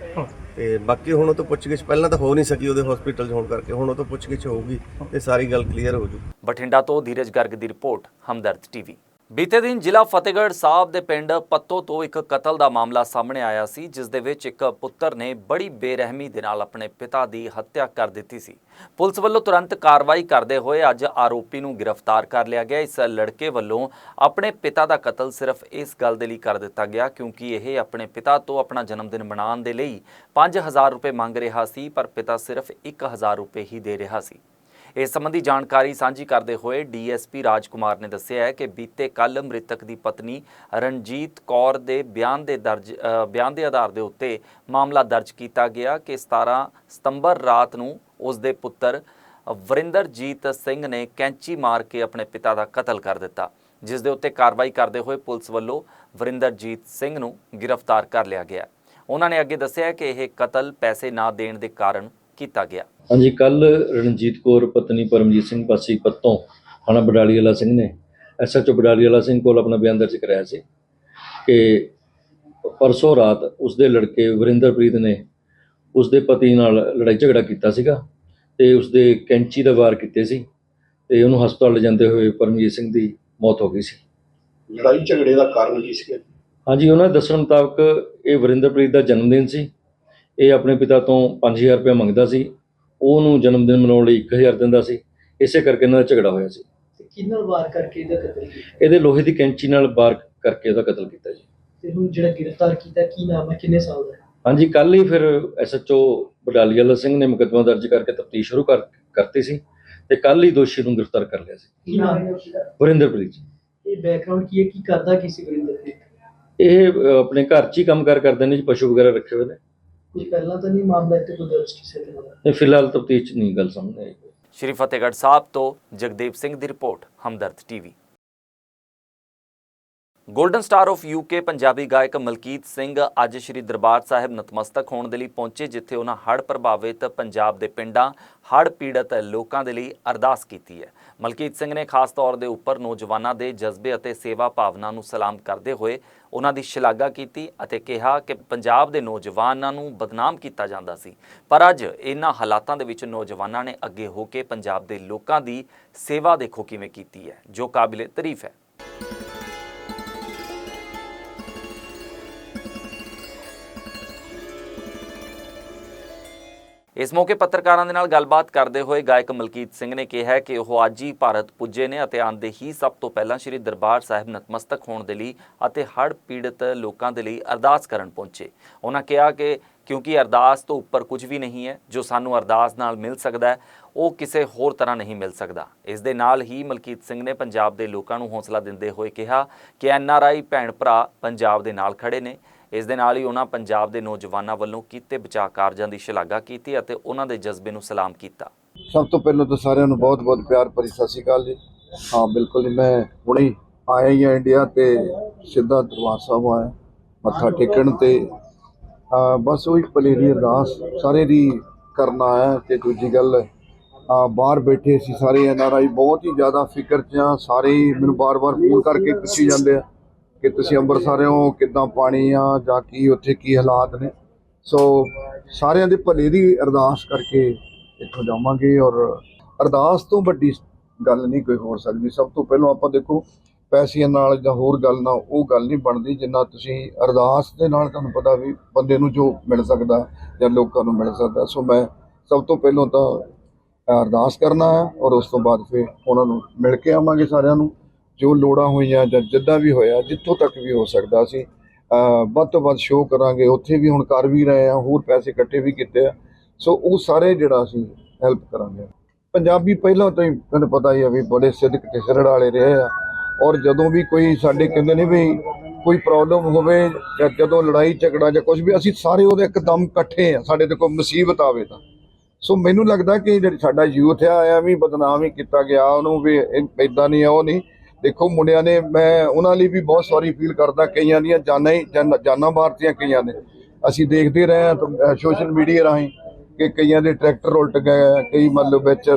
ਤੇ ਬਾਕੀ ਹੁਣ ਉਹ ਤੋਂ ਪੁੱਛਗਿੱਛ ਪਹਿਲਾਂ ਤਾਂ ਹੋ ਨਹੀਂ ਸਕੀ ਉਹਦੇ ਹਸਪੀਟਲ 'ਚ ਹੋਣ ਕਰਕੇ ਹੁਣ ਉਹ ਤੋਂ ਪੁੱਛਗਿੱਛ ਹੋਊਗੀ ਤੇ ਸਾਰੀ ਗੱਲ ਕਲੀਅਰ ਹੋ ਜੂ। ਬਠਿੰਡਾ ਤੋਂ ਧੀਰਜ ਗਰਗ ਦੀ ਰਿਪੋਰਟ ਹਮਦਰਦ ਟੀਵੀ। ਬੀਤੇ ਦਿਨ ਜ਼ਿਲ੍ਹਾ ਫਤਿਹਗੜ੍ਹ ਸਾਹਿਬ ਦੇ ਪਿੰਡ ਪੱਤੋ ਤੋਂ ਇੱਕ ਕਤਲ ਦਾ ਮਾਮਲਾ ਸਾਹਮਣੇ ਆਇਆ ਸੀ, ਜਿਸ ਦੇ ਵਿੱਚ ਇੱਕ ਪੁੱਤਰ ਨੇ ਬੜੀ ਬੇਰਹਿਮੀ ਦੇ ਨਾਲ ਆਪਣੇ ਪਿਤਾ ਦੀ ਹੱਤਿਆ ਕਰ ਦਿੱਤੀ ਸੀ। ਪੁਲਿਸ ਵੱਲੋਂ ਤੁਰੰਤ ਕਾਰਵਾਈ ਕਰਦੇ ਹੋਏ ਅੱਜ ਆਰੋਪੀ ਨੂੰ ਗ੍ਰਿਫਤਾਰ ਕਰ ਲਿਆ ਗਿਆ। ਇਸ ਲੜਕੇ ਵੱਲੋਂ ਆਪਣੇ ਪਿਤਾ ਦਾ ਕਤਲ ਸਿਰਫ ਇਸ ਗੱਲ ਦੇ ਲਈ ਕਰ ਦਿੱਤਾ ਗਿਆ ਕਿਉਂਕਿ ਇਹ ਆਪਣੇ ਪਿਤਾ ਤੋਂ ਆਪਣਾ ਜਨਮ ਦਿਨ ਮਨਾਉਣ ਦੇ ਲਈ 5000 ਰੁਪਏ ਮੰਗ ਰਿਹਾ ਸੀ, ਪਰ ਪਿਤਾ ਸਿਰਫ 1000 ਰੁਪਏ ਹੀ ਦੇ ਰਿਹਾ ਸੀ। ਇਸ ਸੰਬੰਧੀ ਜਾਣਕਾਰੀ ਸਾਂਝੀ ਕਰਦੇ ਹੋਏ ਡੀਐਸਪੀ ਰਾਜਕੁਮਾਰ ਨੇ ਦੱਸਿਆ ਹੈ ਕਿ ਬੀਤੇ ਕੱਲ ਮ੍ਰਿਤਕ ਦੀ ਪਤਨੀ ਰਣਜੀਤ ਕੌਰ ਦੇ ਬਿਆਨ ਦੇ ਦਰਜ ਬਿਆਨ ਦੇ ਆਧਾਰ ਦੇ ਉੱਤੇ ਮਾਮਲਾ ਦਰਜ ਕੀਤਾ ਗਿਆ ਕਿ 17 ਸਤੰਬਰ ਰਾਤ ਨੂੰ ਉਸ ਦੇ ਪੁੱਤਰ ਵਰਿੰਦਰਜੀਤ ਸਿੰਘ ਨੇ ਕੈਂਚੀ ਮਾਰ ਕੇ ਆਪਣੇ ਪਿਤਾ ਦਾ ਕਤਲ ਕਰ ਦਿੱਤਾ, ਜਿਸ ਦੇ ਉੱਤੇ ਕਾਰਵਾਈ ਕਰਦੇ ਹੋਏ ਪੁਲਿਸ ਵੱਲੋਂ ਵਰਿੰਦਰਜੀਤ ਸਿੰਘ ਨੂੰ ਗ੍ਰਿਫਤਾਰ ਕਰ ਲਿਆ ਗਿਆ। ਉਹਨਾਂ ਨੇ ਅੱਗੇ ਦੱਸਿਆ ਕਿ ਇਹ ਕਤਲ ਪੈਸੇ ਨਾ ਦੇਣ ਦੇ ਕਾਰਨ ਕੀਤਾ ਗਿਆ। ਹਾਂਜੀ ਕੱਲ ਰਣਜੀਤ ਕੌਰ ਪਤਨੀ ਪਰਮਜੀਤ ਸਿੰਘ ਪਾਸੀ ਪੱਤੋਂ ਥਾਣਾ ਬਡਾਲੀ ਵਾਲਾ ਸਿੰਘ ਨੇ ਐਸਐਚਓ ਬਡਾਲੀ ਵਾਲਾ ਸਿੰਘ ਕੋਲ ਆਪਣਾ ਬਿਆਨ ਦਰਜ ਕਰਾਇਆ ਸੀ ਕਿ ਪਰਸੋਂ ਰਾਤ ਉਸਦੇ ਲੜਕੇ ਵਰਿੰਦਰਪ੍ਰੀਤ ਨੇ ਉਸਦੇ ਪਤੀ ਨਾਲ ਲੜਾਈ ਝਗੜਾ ਕੀਤਾ ਸੀਗਾ ਤੇ ਉਸਦੇ ਕੈਂਚੀ ਦਾ ਵਾਰ ਕੀਤੇ ਸੀ ਤੇ ਉਹਨੂੰ ਹਸਪਤਾਲ ਲਿਜਾਂਦੇ ਹੋਏ ਪਰਮਜੀਤ ਸਿੰਘ ਦੀ ਮੌਤ ਹੋ ਗਈ ਸੀ। ਲੜਾਈ ਝਗੜੇ ਦਾ ਕਾਰਨ ਕੀ ਸੀ ਹਾਂਜੀ ਉਹਨਾਂ ਦੇ ਦੱਸਣ ਮੁਤਾਬਕ ਇਹ ਵਰਿੰਦਰਪ੍ਰੀਤ ਦਾ ਜਨਮ ਦਿਨ ਸੀ। ਇਹ ਆਪਣੇ ਪਿਤਾ ਤੋਂ 5000 ਰੁਪਏ ਮੰਗਦਾ ਸੀ। ਉਹਨੂੰ ਜਨਮ ਦਿਨ ਮਨਾਉਣ ਲਈ 1000 ਦਿੰਦਾ ਸੀ। ਇਸੇ ਕਰਕੇ ਇਹਨਾਂ ਦਾ ਝਗੜਾ ਹੋਇਆ ਸੀ। ਤੇ ਕਿੰਨਾ ਵਾਰ ਕਰਕੇ ਇਹਦਾ ਕਤਲ ਕੀਤਾ? ਇਹਦੇ ਲੋਹੇ ਦੀ ਕੈਂਚੀ ਨਾਲ ਵਾਰ ਕਰਕੇ ਉਹਦਾ ਕਤਲ ਕੀਤਾ ਜੀ। ਤੇ ਹੁਣ ਜਿਹੜਾ ਗ੍ਰਿਫਤਾਰ ਕੀਤਾ ਕੀ ਨਾਮ ਹੈ? ਕਿੰਨੇ ਸਾਲ ਦਾ ਹਾਂਜੀ ਕੱਲ ਹੀ ਫਿਰ ਐਸਐਚਓ ਬਡਾਲੀ ਵਾਲਾ ਸਿੰਘ ਨੇ ਮੁਕੱਦਮਾ ਦਰਜ ਕਰਕੇ ਤਫਤੀਸ਼ ਸ਼ੁਰੂ ਕਰ ਕਰਤੀ ਸੀ ਤੇ ਕੱਲ ਹੀ ਦੋਸ਼ੀ ਨੂੰ ਗ੍ਰਿਫਤਾਰ ਕਰ ਲਿਆ ਸੀ। ਕੀ ਨਾਮ ਹੈ ਉਸਦਾ? ਵਰਿੰਦਰਪ੍ਰੀਤ ਜੀ। ਇਹ ਬੈਕਗ੍ਰਾਉਂਡ ਕੀ ਹੈ? ਕੀ ਕਰਦਾ ਕਿਸੇ ਵਰਿੰਦਰ ਸਿੰਘ ਇਹ ਆਪਣੇ ਘਰ 'ਚ ਹੀ ਕੰਮ ਕਾਰ ਕਰਦੇ ਨੇ ਜੀ ਪਸ਼ੂ ਵਗੈਰਾ ਰੱਖੇ ਹੋਏ ਨੇ। ਕੁਝ ਪਹਿਲਾਂ ਤਾਂ ਨਹੀਂ ਮਾਮਲਾ ਇੱਥੇ ਕੋਈ ਦਰਜ ਕਿਸੇ ਦੇ ਨਾਲ ਤੇ ਫਿਲਹਾਲ ਤਫਤੀਸ਼ 'ਚ ਨਹੀਂ ਗੱਲ ਸਾਹਮਣੇ ਆਈ ਸ਼੍ਰੀ ਫਤਿਹਗੜ੍ਹ ਸਾਹਿਬ ਤੋਂ ਜਗਦੇਵ ਸਿੰਘ ਦੀ report Hamdard TV. Golden star of UK Punjabi ਗਾਇਕ ਮਲਕੀਤ ਸਿੰਘ ਅੱਜ ਸ਼੍ਰੀ ਦਰਬਾਰ ਸਾਹਿਬ ਨਤਮਸਤਕ ਹੋਣ ਦੇ ਲਈ ਪਹੁੰਚੇ ਜਿੱਥੇ ਉਹਨਾਂ ਹੜ੍ਹ ਪ੍ਰਭਾਵਿਤ ਪੰਜਾਬ ਦੇ ਪਿੰਡਾਂ ਹੜ੍ਹ ਪੀੜਤ ਲੋਕਾਂ ਦੇ ਲਈ ਅਰਦਾਸ ਕੀਤੀ ਹੈ। ਮਲਕੀਤ ਸਿੰਘ ਨੇ ਖਾਸ ਤੌਰ ਦੇ ਉੱਪਰ ਨੌਜਵਾਨਾਂ ਦੇ ਜਜ਼ਬੇ ਅਤੇ ਸੇਵਾ ਭਾਵਨਾ ਨੂੰ ਸਲਾਮ ਕਰਦੇ ਹੋਏ ਉਹਨਾਂ ਦੀ ਸ਼ਲਾਘਾ ਕੀਤੀ ਅਤੇ ਕਿਹਾ ਕਿ ਪੰਜਾਬ ਦੇ ਨੌਜਵਾਨਾਂ ਨੂੰ ਬਦਨਾਮ ਕੀਤਾ ਜਾਂਦਾ ਸੀ। ਪਰ ਅੱਜ ਇਹਨਾਂ ਹਾਲਾਤਾਂ ਦੇ ਵਿੱਚ ਨੌਜਵਾਨਾਂ ਨੇ ਅੱਗੇ ਹੋ ਕੇ ਪੰਜਾਬ ਦੇ ਲੋਕਾਂ ਦੀ ਸੇਵਾ ਦੇਖੋ ਕਿਵੇਂ ਕੀਤੀ ਹੈ, ਜੋ ਕਾਬਿਲੇ ਤਾਰੀਫ ਹੈ। ਇਸ ਮੌਕੇ ਪੱਤਰਕਾਰਾਂ ਦੇ ਨਾਲ ਗੱਲਬਾਤ ਕਰਦੇ ਹੋਏ ਗਾਇਕ ਮਲਕੀਤ ਸਿੰਘ ਨੇ ਕਿਹਾ ਕਿ ਉਹ ਅੱਜ ਹੀ ਭਾਰਤ ਪੁੱਜੇ ਨੇ ਅਤੇ ਆਂਦੇ ਹੀ ਸਭ ਤੋਂ ਪਹਿਲਾਂ ਸ੍ਰੀ ਦਰਬਾਰ ਸਾਹਿਬ ਨਤਮਸਤਕ ਹੋਣ ਦੇ ਲਈ ਅਤੇ ਹੜ੍ਹ ਪੀੜਤ ਲੋਕਾਂ ਦੇ ਲਈ ਅਰਦਾਸ ਕਰਨ ਪਹੁੰਚੇ। ਉਹਨਾਂ ਕਿਹਾ ਕਿ ਕਿਉਂਕਿ ਅਰਦਾਸ ਤੋਂ ਉੱਪਰ ਕੁਝ ਵੀ ਨਹੀਂ ਹੈ, ਜੋ ਸਾਨੂੰ ਅਰਦਾਸ ਨਾਲ ਮਿਲ ਸਕਦਾ ਹੈ, ਉਹ ਕਿਸੇ ਹੋਰ ਤਰ੍ਹਾਂ ਨਹੀਂ ਮਿਲ ਸਕਦਾ। ਇਸ ਦੇ ਨਾਲ ਹੀ ਮਲਕੀਤ ਸਿੰਘ ਨੇ ਪੰਜਾਬ ਦੇ ਲੋਕਾਂ ਨੂੰ ਹੌਸਲਾ ਦਿੰਦੇ ਹੋਏ ਕਿਹਾ ਕਿ ਐਨਆਰਆਈ ਭੈਣ ਭਰਾ ਪੰਜਾਬ ਦੇ ਨਾਲ ਖੜੇ ਨੇ। ਇਸ ਦੇ ਨਾਲ ਹੀ ਉਹਨਾਂ ਪੰਜਾਬ ਦੇ ਨੌਜਵਾਨਾਂ ਵੱਲੋਂ ਕੀਤੇ ਬਚਾਅ ਕਾਰਜਾਂ ਦੀ ਸ਼ਲਾਘਾ ਕੀਤੀ ਅਤੇ ਉਹਨਾਂ ਦੇ ਜਜ਼ਬੇ ਨੂੰ ਸਲਾਮ ਕੀਤਾ। ਸਭ ਤੋਂ ਪਹਿਲਾਂ ਤਾਂ ਸਾਰਿਆਂ ਨੂੰ ਬਹੁਤ-ਬਹੁਤ ਪਿਆਰ ਭਰੀ ਸਤਿ ਸ਼੍ਰੀ ਅਕਾਲ ਜੀ। ਹਾਂ, ਬਿਲਕੁਲ ਜੀ, ਮੈਂ ਹੁਣੇ ਆਇਆ ਹੀ ਹਾਂ ਇੰਡੀਆ ਤੇ ਸਿੱਧਾ ਦਰਬਾਰ ਸਾਹਿਬ ਆਇਆ, ਮੱਥਾ ਟੇਕਣ ਤੇ। ਬਸ ਉਹੀ ਪਲੇਰੀ ਅਰਦਾਸ ਸਾਰੇ ਦੀ ਕਰਨਾ ਹੈ ਤੇ ਦੂਜੀ ਗੱਲ ਬਾਹਰ ਬੈਠੇ ਸੀ ਸਾਰੇ ਐਨਆਰਆਈ ਬਹੁਤ ਹੀ ਜ਼ਿਆਦਾ ਫਿਕਰ 'ਚ ਆ, ਸਾਰੇ ਹੀ ਮੈਨੂੰ ਬਾਰ-ਬਾਰ ਫੋਨ ਕਰਕੇ ਪੁੱਛੀ ਜਾਂਦੇ ਆ। ਕਿ ਤੁਸੀਂ ਅੰਮ੍ਰਿਤਸਰ ਹੋ, ਕਿੱਦਾਂ ਪਾਣੀ ਆ, ਜਾਂ ਕੀ ਉੱਥੇ ਕੀ ਹਾਲਾਤ ਨੇ? ਸੋ ਸਾਰਿਆਂ ਦੇ ਭਲੇ ਦੀ ਅਰਦਾਸ ਕਰਕੇ ਇੱਥੋਂ ਜਾਵਾਂਗੇ ਔਰ ਅਰਦਾਸ ਤੋਂ ਵੱਡੀ ਗੱਲ ਨਹੀਂ ਕੋਈ ਹੋ ਸਕਦੀ। ਸਭ ਤੋਂ ਪਹਿਲਾਂ ਆਪਾਂ ਦੇਖੋ, ਪੈਸਿਆਂ ਨਾਲ ਜਾਂ ਹੋਰ ਗੱਲ ਨਾਲ ਉਹ ਗੱਲ ਨਹੀਂ ਬਣਦੀ ਜਿੰਨਾ ਤੁਸੀਂ ਅਰਦਾਸ ਦੇ ਨਾਲ ਤੁਹਾਨੂੰ ਪਤਾ ਵੀ ਬੰਦੇ ਨੂੰ ਜੋ ਮਿਲ ਸਕਦਾ ਜਾਂ ਲੋਕਾਂ ਨੂੰ ਮਿਲ ਸਕਦਾ। ਸੋ ਮੈਂ ਸਭ ਤੋਂ ਪਹਿਲਾਂ ਤਾਂ ਅਰਦਾਸ ਕਰਨਾ ਹੈ ਔਰ ਉਸ ਤੋਂ ਬਾਅਦ ਫਿਰ ਉਹਨਾਂ ਨੂੰ ਮਿਲ ਕੇ ਆਵਾਂਗੇ ਸਾਰਿਆਂ ਨੂੰ। ਜੋ ਲੋੜਾਂ ਹੋਈਆਂ ਜਾਂ ਜਿੱਦਾਂ ਵੀ ਹੋਇਆ, ਜਿੱਥੋਂ ਤੱਕ ਵੀ ਹੋ ਸਕਦਾ ਸੀ ਵੱਧ ਤੋਂ ਵੱਧ ਸ਼ੋਅ ਕਰਾਂਗੇ, ਉੱਥੇ ਵੀ ਹੁਣ ਕਰ ਵੀ ਰਹੇ ਆ ਹੋਰ ਪੈਸੇ ਇਕੱਠੇ ਵੀ ਕੀਤੇ ਆ। ਸੋ ਉਹ ਸਾਰੇ ਜਿਹੜਾ ਅਸੀਂ ਹੈਲਪ ਕਰਾਂਗੇ। ਪੰਜਾਬੀ ਪਹਿਲਾਂ ਤੋਂ ਹੀ ਤੁਹਾਨੂੰ ਪਤਾ ਹੀ ਆ ਵੀ ਬੜੇ ਸਿੱਧਕ ਤੇ ਵਾਲੇ ਰਹੇ ਆ। ਔਰ ਜਦੋਂ ਵੀ ਕੋਈ ਸਾਡੇ ਕਹਿੰਦੇ ਨੇ ਵੀ ਕੋਈ ਪ੍ਰੋਬਲਮ ਹੋਵੇ ਜਾਂ ਜਦੋਂ ਲੜਾਈ ਝਗੜਾ ਜਾਂ ਕੁਝ ਵੀ, ਅਸੀਂ ਸਾਰੇ ਉਹਦੇ ਇੱਕਦਮ ਇਕੱਠੇ ਆ। ਸਾਡੇ ਤੇ ਕੋਈ ਮੁਸੀਬਤ ਆਵੇ ਤਾਂ। ਸੋ ਮੈਨੂੰ ਲੱਗਦਾ ਕਿ ਜਿਹੜਾ ਸਾਡਾ ਯੂਥ ਆ, ਐਵੇਂ ਬਦਨਾਮ ਹੀ ਕੀਤਾ ਗਿਆ, ਉਹਨੂੰ ਵੀ ਇਦਾਂ ਨਹੀਂ ਆ, ਉਹ ਨਹੀਂ। ਦੇਖੋ ਮੁੰਡਿਆਂ ਨੇ, ਮੈਂ ਉਹਨਾਂ ਲਈ ਵੀ ਬਹੁਤ ਸੌਰੀ ਫੀਲ ਕਰਦਾ, ਕਈਆਂ ਦੀਆਂ ਜਾਨਾਂ ਹੀ, ਜਾਨ- ਜਾਨਾਂ ਮਾਰਤੀਆਂ ਕਈਆਂ ਨੇ। ਅਸੀਂ ਦੇਖਦੇ ਰਹੇ ਹਾਂ ਸੋਸ਼ਲ ਮੀਡੀਆ ਰਾਹੀਂ ਕਿ ਕਈਆਂ ਦੇ ਟਰੈਕਟਰ ਉਲਟ ਗਏ, ਕਈ ਮਤਲਬ ਵਿੱਚ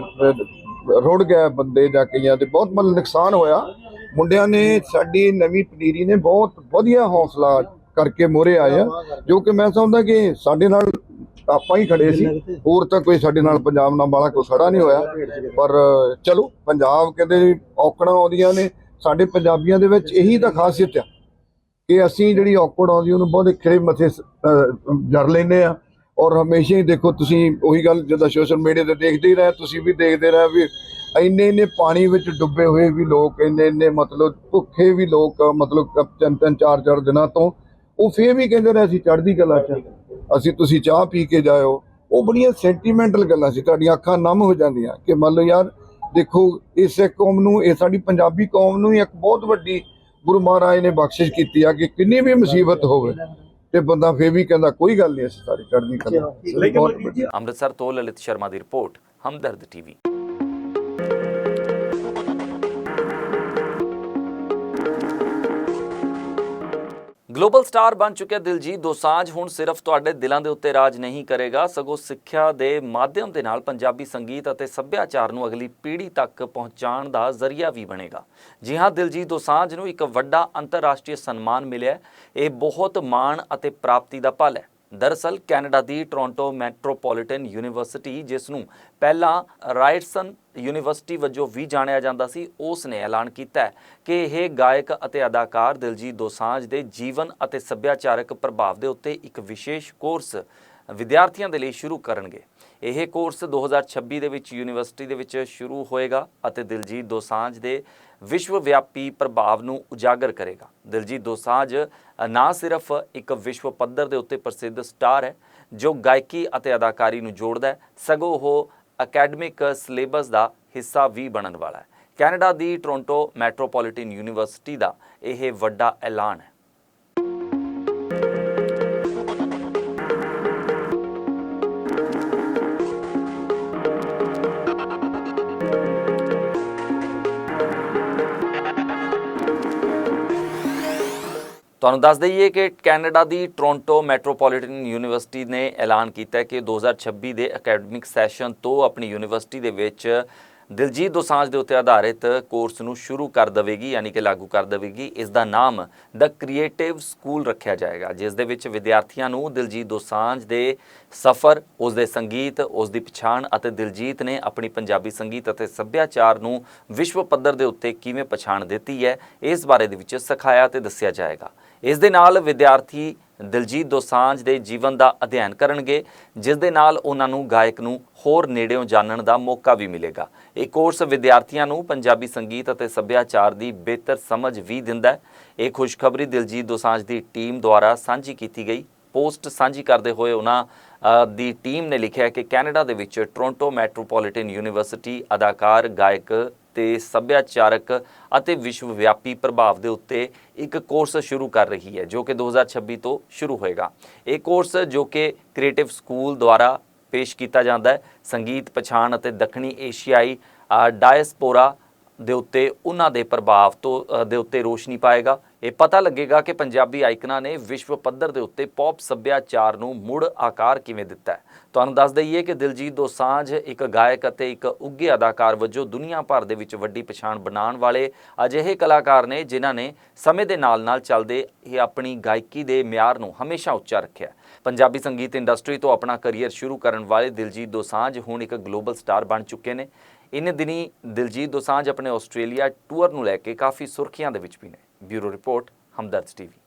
ਰੁੜ ਗਏ ਬੰਦੇ ਜਾਂ ਕਈਆਂ ਦੇ। ਬਹੁਤ ਮਤਲਬ ਨੁਕਸਾਨ ਹੋਇਆ। ਮੁੰਡਿਆਂ ਨੇ ਸਾਡੀ ਨਵੀਂ ਪਨੀਰੀ ਨੇ ਬਹੁਤ ਵਧੀਆ ਹੌਸਲਾ ਕਰਕੇ ਮੋਰੇ ਆਏ ਆ। ਜੋ ਕਿ ਮੈਂ ਸਮਝਦਾ ਕਿ ਸਾਡੇ ਨਾਲ ਆਪਾਂ ਹੀ ਖੜੇ ਸੀ। ਹੋਰ ਤਾਂ ਕੋਈ ਸਾਡੇ ਨਾਲ ਪੰਜਾਬ ਨਾਲ ਵਾਲਾ ਕੋਈ ਖੜਾ ਨਹੀਂ ਹੋਇਆ। ਪਰ ਚਲੋ ਪੰਜਾਬ ਕਹਿੰਦੇ ਔਕੜਾਂ ਆਉਂਦੀਆਂ ਨੇ ਸਾਡੇ ਪੰਜਾਬੀਆਂ ਦੇ ਵਿੱਚ ਇਹੀ ਤਾਂ ਖਾਸੀਅਤ ਆ ਕਿ ਅਸੀਂ ਜਿਹੜੀ ਔਕੜ ਆਉਂਦੀ ਉਹਨੂੰ ਬਹੁਤ ਖਿੜੇ ਮੱਥੇ ਜਰ ਲੈਂਦੇ ਆ। ਔਰ ਹਮੇਸ਼ਾ ਹੀ ਦੇਖੋ ਤੁਸੀਂ ਉਹੀ ਗੱਲ ਜਦੋਂ ਸੋਸ਼ਲ ਮੀਡੀਆ ਤੇ ਦੇਖਦੇ ਹੀ ਰਹੇ ਤੁਸੀਂ ਵੀ ਦੇਖਦੇ ਰਹੇ ਵੀ ਇੰਨੇ ਇੰਨੇ ਪਾਣੀ ਵਿੱਚ ਡੁੱਬੇ ਹੋਏ ਵੀ ਲੋਕ ਇੰਨੇ ਇੰਨੇ ਮਤਲਬ ਭੁੱਖੇ ਵੀ ਲੋਕ ਮਤਲਬ ਤਿੰਨ ਤਿੰਨ ਚਾਰ ਚਾਰ ਦਿਨਾਂ ਤੋਂ ਉਹ ਫੇਰ ਵੀ ਕਹਿੰਦੇ ਰਹੇ ਅਸੀਂ ਚੜ੍ਹਦੀ ਕਲਾ 'ਚ। ਅਸੀਂ ਤੁਸੀਂ ਚਾਹ ਪੀ ਕੇ ਜਾਇਓ। ਉਹ ਬੜੀਆਂ ਸੈਂਟੀਮੈਂਟਲ ਗੱਲਾਂ ਸੀ ਤੁਹਾਡੀਆਂ ਅੱਖਾਂ ਨਮ ਹੋ ਜਾਂਦੀਆਂ ਕਿ ਮੰਨ ਲਓ ਯਾਰ ਦੇਖੋ ਇਸ ਕੌਮ ਨੂੰ ਇਹ ਸਾਡੀ ਪੰਜਾਬੀ ਕੌਮ ਨੂੰ ਇੱਕ ਬਹੁਤ ਵੱਡੀ ਗੁਰੂ ਮਹਾਰਾਜ ਨੇ ਬਖਸ਼ਿਸ਼ ਕੀਤੀ ਆ ਕਿ ਕਿੰਨੀ ਵੀ ਮੁਸੀਬਤ ਹੋਵੇ ਤੇ ਬੰਦਾ ਫੇਰ ਵੀ ਕਹਿੰਦਾ ਕੋਈ ਗੱਲ ਨਹੀਂ ਅਸੀਂ ਸਾਰੀ ਚੜ੍ਹਦੀ ਵੱਡੀ ਅੰਮ੍ਰਿਤਸਰ ਤੋਂ ਲਲਿਤ ਸ਼ਰਮਾ ਦੀ report Hamdard TV. Global star ਬਣ ਚੁੱਕਿਆ ਦਿਲਜੀਤ ਦੋਸਾਂਝ। ਹੁਣ ਸਿਰਫ ਤੁਹਾਡੇ ਦਿਲਾਂ ਦੇ ਉੱਤੇ ਰਾਜ ਨਹੀਂ ਕਰੇਗਾ। ਸਗੋਂ ਸਿੱਖਿਆ ਦੇ ਮਾਧਿਅਮ ਦੇ ਨਾਲ ਪੰਜਾਬੀ ਸੰਗੀਤ ਅਤੇ ਸੱਭਿਆਚਾਰ ਨੂੰ ਅਗਲੀ ਪੀੜ੍ਹੀ ਤੱਕ ਪਹੁੰਚਾਉਣ ਦਾ ਜ਼ਰੀਆ ਵੀ ਬਣੇਗਾ। ਜੀ ਹਾਂ, ਦਿਲਜੀਤ ਦੋਸਾਂਝ ਨੂੰ ਇੱਕ ਵੱਡਾ ਅੰਤਰਰਾਸ਼ਟਰੀ ਸਨਮਾਨ ਮਿਲਿਆ ਇਹ ਬਹੁਤ ਮਾਣ ਅਤੇ ਪ੍ਰਾਪਤੀ ਦਾ ਪਲ ਹੈ। ਦਰਅਸਲ ਕੈਨੇਡਾ ਦੀ ਟੋਰਾਂਟੋ ਮੈਟਰੋਪੋਲੀਟਨ ਯੂਨੀਵਰਸਿਟੀ, ਜਿਸ ਨੂੰ ਪਹਿਲਾਂ ਰਾਇਟਸਨ ਯੂਨੀਵਰਸਿਟੀ ਵਜੋਂ ਵੀ ਜਾਣਿਆ ਜਾਂਦਾ ਸੀ, ਉਸ ਨੇ ਐਲਾਨ ਕੀਤਾ ਹੈ ਕਿ ਇਹ ਗਾਇਕ ਅਤੇ ਅਦਾਕਾਰ ਦਿਲਜੀਤ ਦੋਸਾਂਝ ਦੇ ਜੀਵਨ ਅਤੇ ਸੱਭਿਆਚਾਰਕ ਪ੍ਰਭਾਵ ਦੇ ਉੱਤੇ ਇੱਕ ਵਿਸ਼ੇਸ਼ ਕੋਰਸ ਵਿਦਿਆਰਥੀਆਂ ਦੇ ਲਈ ਸ਼ੁਰੂ ਕਰਨਗੇ। ਇਹ ਕੋਰਸ 2026 ਦੇ ਵਿੱਚ ਯੂਨੀਵਰਸਿਟੀ ਦੇ ਵਿੱਚ ਸ਼ੁਰੂ ਹੋਏਗਾ ਅਤੇ ਦਿਲਜੀਤ ਦੋਸਾਂਝ ਦੇ ਵਿਸ਼ਵ ਵਿਆਪੀ ਪ੍ਰਭਾਵ ਨੂੰ ਉਜਾਗਰ ਕਰੇਗਾ। ਦਿਲਜੀਤ ਦੋਸਾਂਝ ਨਾ ਸਿਰਫ ਇੱਕ ਵਿਸ਼ਵ ਪੱਧਰ ਦੇ ਉੱਤੇ ਪ੍ਰਸਿੱਧ ਸਟਾਰ ਹੈ, ਜੋ ਗਾਇਕੀ ਅਤੇ ਅਦਾਕਾਰੀ ਨੂੰ ਜੋੜਦਾ ਹੈ, ਸਗੋਂ ਉਹ ਅਕੈਡਮਿਕ ਸਿਲੇਬਸ ਦਾ ਹਿੱਸਾ ਵੀ ਬਣਨ ਵਾਲਾ ਹੈ। ਕੈਨੇਡਾ ਦੀ ਟੋਰਾਂਟੋ ਮੈਟਰੋਪੋਲੀਟਨ ਯੂਨੀਵਰਸਿਟੀ ਦਾ ਇਹ ਵੱਡਾ ਐਲਾਨ ਹੈ। ਤੁਹਾਨੂੰ ਦੱਸ ਦਈਏ ਕਿ ਕੈਨੇਡਾ ਦੀ ਟੋਰਾਂਟੋ ਮੈਟਰੋਪੋਲੀਟਨ ਯੂਨੀਵਰਸਿਟੀ ਨੇ ਐਲਾਨ ਕੀਤਾ ਹੈ ਕਿ 2026 ਦੇ ਅਕੈਡਮਿਕ ਸੈਸ਼ਨ ਤੋਂ ਆਪਣੀ ਯੂਨੀਵਰਸਿਟੀ ਦੇ ਵਿੱਚ ਦਿਲਜੀਤ ਦੋਸਾਂਝ ਦੇ ਉੱਤੇ ਆਧਾਰਿਤ ਕੋਰਸ ਨੂੰ ਸ਼ੁਰੂ ਕਰ ਦੇਵੇਗੀ, ਯਾਨੀ ਕਿ ਲਾਗੂ ਕਰ ਦੇਵੇਗੀ। ਇਸ ਦਾ ਨਾਮ ਦ ਕ੍ਰੀਏਟਿਵ ਸਕੂਲ ਰੱਖਿਆ ਜਾਏਗਾ, ਜਿਸ ਦੇ ਵਿੱਚ ਵਿਦਿਆਰਥੀਆਂ ਨੂੰ ਦਿਲਜੀਤ ਦੋਸਾਂਝ ਦੇ ਸਫ਼ਰ, ਉਸ ਦੇ ਸੰਗੀਤ, ਉਸ ਦੀ ਪਛਾਣ ਅਤੇ ਦਿਲਜੀਤ ਨੇ ਆਪਣੀ ਪੰਜਾਬੀ ਸੰਗੀਤ ਅਤੇ ਸੱਭਿਆਚਾਰ ਨੂੰ ਵਿਸ਼ਵ ਪੱਧਰ ਦੇ ਉੱਤੇ ਕਿਵੇਂ ਪਛਾਣ ਦਿੱਤੀ ਹੈ, ਇਸ ਬਾਰੇ ਦੇ ਵਿੱਚ ਸਿਖਾਇਆ ਤੇ ਦੱਸਿਆ ਜਾਏਗਾ। ਇਸ ਦੇ ਨਾਲ ਵਿਦਿਆਰਥੀ ਦਿਲਜੀਤ ਦੋਸਾਂਝ ਦੇ ਜੀਵਨ ਦਾ ਅਧਿਐਨ ਕਰਨਗੇ, ਜਿਸ ਦੇ ਨਾਲ ਉਹਨਾਂ ਨੂੰ ਗਾਇਕ ਨੂੰ ਹੋਰ ਨੇੜਿਓਂ ਜਾਣਨ ਦਾ ਮੌਕਾ ਵੀ ਮਿਲੇਗਾ। ਇਹ ਕੋਰਸ ਵਿਦਿਆਰਥੀਆਂ ਨੂੰ ਪੰਜਾਬੀ ਸੰਗੀਤ ਅਤੇ ਸੱਭਿਆਚਾਰ ਦੀ ਬਿਹਤਰ ਸਮਝ ਵੀ ਦਿੰਦਾ ਹੈ। ਇਹ ਖੁਸ਼ਖਬਰੀ ਦਿਲਜੀਤ ਦੋਸਾਂਝ ਦੀ ਟੀਮ ਦੁਆਰਾ ਸਾਂਝੀ ਕੀਤੀ ਗਈ। ਪੋਸਟ ਸਾਂਝੀ ਕਰਦੇ ਹੋਏ ਉਹਨਾਂ ਦੀ ਟੀਮ ਨੇ ਲਿਖਿਆ ਕਿ ਕੈਨੇਡਾ ਦੇ ਵਿੱਚ ਟੋਰਾਂਟੋ ਮੈਟਰੋਪੋਲੀਟਨ ਯੂਨੀਵਰਸਿਟੀ ਅਦਾਕਾਰ, ਗਾਇਕ ਤੇ ਸੱਭਿਆਚਾਰਕ ਅਤੇ ਵਿਸ਼ਵ ਵਿਆਪੀ ਪ੍ਰਭਾਵ ਦੇ ਉੱਤੇ ਇੱਕ ਕੋਰਸ ਸ਼ੁਰੂ ਕਰ ਰਹੀ ਹੈ, ਜੋ ਕਿ 2026 ਤੋਂ ਸ਼ੁਰੂ ਹੋਏਗਾ। ਇਹ ਕੋਰਸ ਜੋ ਕਿ ਕ੍ਰੀਏਟਿਵ ਸਕੂਲ ਦੁਆਰਾ ਪੇਸ਼ ਕੀਤਾ ਜਾਂਦਾ ਹੈ, ਸੰਗੀਤ, ਪਛਾਣ ਅਤੇ ਦੱਖਣੀ ਏਸ਼ੀਆਈ ਡਾਇਸਪੋਰਾ ਦੇ ਉੱਤੇ ਉਹਨਾਂ ਦੇ ਪ੍ਰਭਾਵ ਤੋਂ ਦੇ ਉੱਤੇ ਰੋਸ਼ਨੀ ਪਾਏਗਾ। ਇਹ ਪਤਾ ਲੱਗੇਗਾ ਕਿ ਪੰਜਾਬੀ ਆਈਕਨਾਂ ਨੇ ਵਿਸ਼ਵ ਪੱਧਰ ਦੇ ਉੱਤੇ ਪੌਪ ਸੱਭਿਆਚਾਰ ਨੂੰ ਮੁੜ ਆਕਾਰ ਕਿਵੇਂ ਦਿੱਤਾ ਹੈ। ਤੁਹਾਨੂੰ ਦੱਸ ਦਈਏ ਕਿ ਦਿਲਜੀਤ ਦੋਸਾਂਝ ਇੱਕ ਗਾਇਕ ਅਤੇ ਇੱਕ ਉੱਘੇ ਅਦਾਕਾਰ ਵਜੋਂ ਦੁਨੀਆ ਭਰ ਦੇ ਵਿੱਚ ਵੱਡੀ ਪਛਾਣ ਬਣਾਉਣ ਵਾਲੇ ਅਜਿਹੇ ਕਲਾਕਾਰ ਨੇ ਜਿਨ੍ਹਾਂ ਨੇ ਸਮੇਂ ਦੇ ਨਾਲ-ਨਾਲ ਚੱਲਦੇ ਇਹ ਆਪਣੀ ਗਾਇਕੀ ਦੇ ਮਿਆਰ ਨੂੰ ਹਮੇਸ਼ਾ ਉੱਚਾ ਰੱਖਿਆ ਪੰਜਾਬੀ ਸੰਗੀਤ ਇੰਡਸਟਰੀ ਤੋਂ ਆਪਣਾ ਕੈਰੀਅਰ ਸ਼ੁਰੂ ਕਰਨ ਵਾਲੇ ਦਿਲਜੀਤ ਦੋਸਾਂਝ ਹੁਣ ਇੱਕ ਗਲੋਬਲ ਸਟਾਰ ਬਣ ਚੁੱਕੇ ਨੇ। ਇਨ ਦਿਨੀ ਦਿਲਜੀਤ ਦੋਸਾਂਝ ਆਪਣੇ ਆਸਟ੍ਰੇਲੀਆ ਟੂਰ ਨੂੰ ਲੈ ਕੇ ਕਾਫੀ ਸੁਰਖੀਆਂ ਦੇ ਵਿੱਚ ਵੀ ਨੇ। Bureau report Hamdard TV